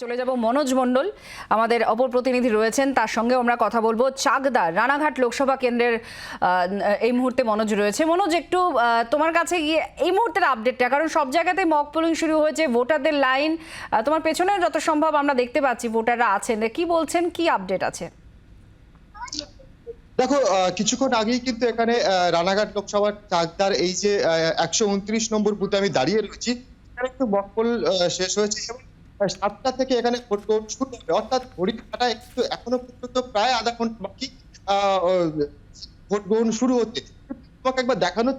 চলে যাব মনোজ মণ্ডল, আমাদের অপর প্রতিনিধি রয়েছেন। তার সঙ্গে আমরা কথা বলব। চাকদা, রানাঘাট লোকসভা কেন্দ্রের এই মুহূর্তে মনোজ রয়েছে। মনোজ, একটু তোমার কাছে গিয়ে এই মুহূর্তের আপডেটটা কারণ সব জায়গাতেই মক পোলিং শুরু হয়েছে, ভোটারদের লাইন তোমার পেছনে যত সম্ভব আমরা দেখতে পাচ্ছি ভোটাররা আছেন। কি বলছেন? কি আপডেট আছে? দেখো কিছুক্ষণ আগেই কিন্তু এখানে রানাঘাট লোকসভার চাকদার এই যে একশো উনত্রিশ নম্বর বুথে আমি দাঁড়িয়ে রয়েছি। একটু মকপল শেষ হয়েছে এবং সাতটা থেকে এখানে ভোট গ্রহণ শুরু হবে। অর্থাৎ ঘড়ির কাটায় কিন্তু এখনও পর্যন্ত প্রায় আধা ঘণ্টা বাকি ভোট গ্রহণ শুরু হতে। তোমাকে একবার দেখানো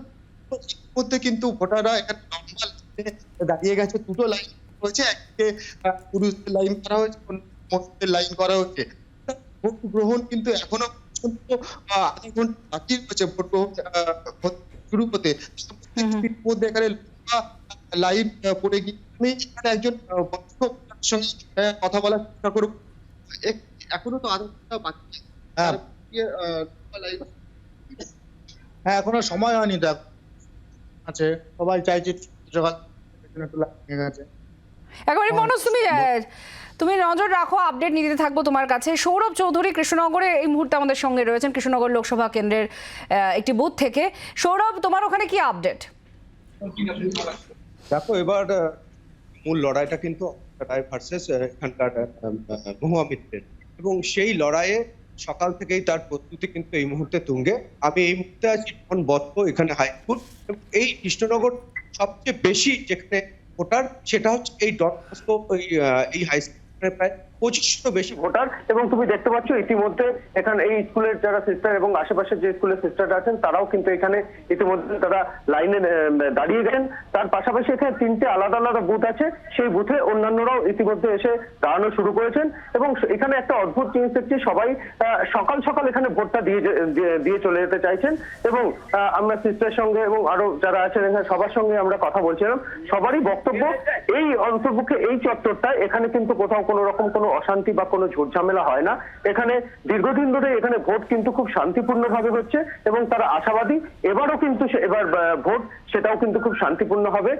মধ্যে কিন্তু ভোটাররা এখানে লম্বা লাইনে দাঁড়িয়ে গেছে দুটো লাইন হয়েছে একদিকে পুরুষদের লাইন করা হয়েছে মহিলাদের লাইন করা হয়েছে ভোট গ্রহণ কিন্তু এখনও পর্যন্ত আধা ঘণ্টা বাকি রয়েছে ভোট গ্রহণ শুরু হতে। মধ্যে এখানে লম্বা লাইন পড়ে গিয়ে এখানে একজন সঙ্গে কথা বলার চেষ্টা এক- এখনও তো আধা ঘণ্টা বাকি হ্যাঁ। এখনও সময় হয়নি দেখ। আছে সবাই চাইছে একেবারে মনোজ তুমি তুমি নজর রাখো আপডেট নিতে থাকব তোমার কাছে। সৌরভ চৌধুরী কৃষ্ণনগরে এই মুহূর্তে আমাদের সঙ্গে রয়েছেন কৃষ্ণনগর লোকসভা কেন্দ্রের একটি বুথ থেকে। সৌরভ তোমার ওখানে কি আপডেট দেখো এবার মূল লড়াইটা কিন্তু এখানকার এবং সেই লড়াইয়ে সকাল থেকেই তার প্রস্তুতি কিন্তু এই মুহূর্তে তুঙ্গে। আমি এই মুহূর্তে আছি এখন বদ্ধ, এখানে হাইস্কুল এবং এই কৃষ্ণনগর সবচেয়ে বেশি যেখানে ভোটার সেটা হচ্ছে এই ডট এই হাই স্কুলের স্কুলের সিস্টার তারাও কিন্তু এখানে লাইনে দাঁড়িয়ে গেছেন। তার পাশাপাশি তিনটে আলাদা আলাদা বুথ আছে। সেই বুথে অন্যান্যরাও ইতিমধ্যে এসে দাঁড়ানো শুরু করেছেন এবং এখানে একটা অদ্ভুত জিনিস দেখছি, সবাই সকাল সকাল এখানে ভোটটা দিয়ে দিয়ে- চলে যেতে চাইছেন এবং আমরা সিস্টারের সঙ্গে এবং আরও যারা আছেন এখানে, সবার সঙ্গে আমরা কথা বলছিলাম। সবারই বক্তব্য এই অন্তর্পক্ষে এই চত্বরটা এখানে কিন্তু কোথাও কোনো রকম কোনো অশান্তি বা কোনো ঝুট ঝামেলা হয় না। এখানে দীর্ঘদিন ধরে এখানে ভোট কিন্তু খুব শান্তিপূর্ণ ভাবে হচ্ছে এবং তারা আশাবাদী। এবারও কিন্তু এবার ভোট সেটাও কিন্তু খুব শান্তিপূর্ণ হবে।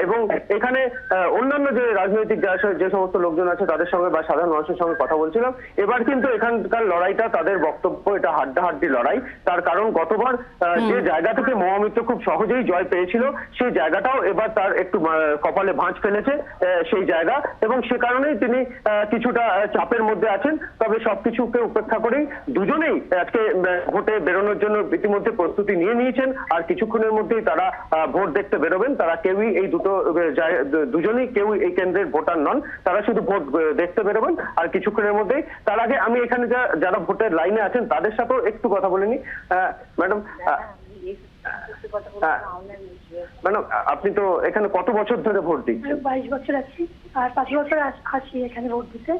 এবং এখানে অন্যান্য যে রাজনৈতিক যা- যে সমস্ত লোকজন আছে তাদের সঙ্গে বা সাধারণ মানুষের সঙ্গে কথা বলছিলাম। এবার কিন্তু এখানকার লড়াইটা তাদের বক্তব্য এটা হাড্ডাহাড্ডি লড়াই। তার কারণ গতবার যে জায়গা থেকে মহামিত্র খুব সহজেই জয় পেয়েছিল সেই জায়গাটাও এবার তার একটু কপালে ভাঁজ ফেলেছে সেই জায়গা। এবং সে কারণেই তিনি কিছুটা চাপের মধ্যে আছেন। তবে সবকিছুকে উপেক্ষা করেই দুজনেই আজকে ভোটে বেরোনোর জন্য ইতিমধ্যে প্রস্তুতি নিয়ে নিয়েছেন। আর কিছুক্ষণের মধ্যেই তারা ভোট দেখতে বেরোবেন। তারা কেউই এই দুটো দুজনেই কেউ এই কেন্দ্রের ভোটার নন। তারা শুধু ভোট দেখতে বেরোবেন। আর কিছুক্ষণের মধ্যেই তার আগে আমি এখানে যারা ভোটের লাইনে আছেন, তাদের সাথেও একটু কথা বলে নি ম্যাডাম ম্যাডাম আপনি তো এখানে কত বছর ধরে ভোট দিচ্ছেন? বাইশ বছর আছি আর পাঁচ বছর আস- আসি এখানে ভোট দিতে।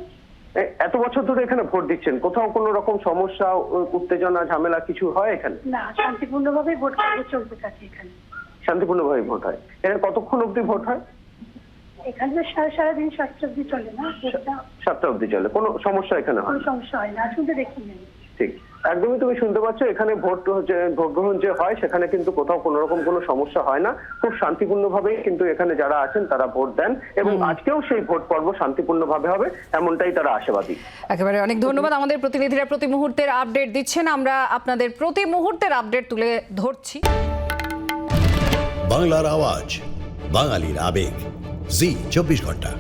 এত বছর ধরে এখানে ভোট দিচ্ছেন কোথাও কোনো রকম সমস্যা উত্তেজনা ঝামেলা কিছু হয় এখানে? না শান্তিপূর্ণভাবে ভোট কার্য চলতে থাকে এখানে। শান্তিপূর্ণভাবে ভোট হয়। এখানে কতক্ষণ অবধি ভোট হয়? এখানে তো সারা সারাদিন সাতটা অবধি চলে না সাতটা অবধি চলে। কোনো সমস্যা এখানে হয় কোনো। সমস্যা হয় না আসলে দেখি নেই ঠিক। একদমই তুমি শুনতে পাচ্ছ এখানে ভোট হচ্ছে ভোট গ্রহণ যে হয় সেখানে কিন্তু কোথাও কোনো রকম কোনো সমস্যা হয় না। খুব শান্তিপূর্ণভাবেই কিন্তু এখানে যারা আছেন তারা ভোট দেন এবং আজকেও সেই ভোট পর্ব শান্তিপূর্ণভাবে হবে এমনটাই তারা আশাবাদী। একেবারে অনেক ধন্যবাদ। আমাদের প্রতিনিধিরা প্রতি মুহূর্তের আপডেট দিচ্ছেন। আমরা আপনাদের প্রতি মুহূর্তের আপডেট তুলে ধরছি। বাংলার আওয়াজ বাঙালির আবেগ। জি চব্বিশ ঘণ্টা।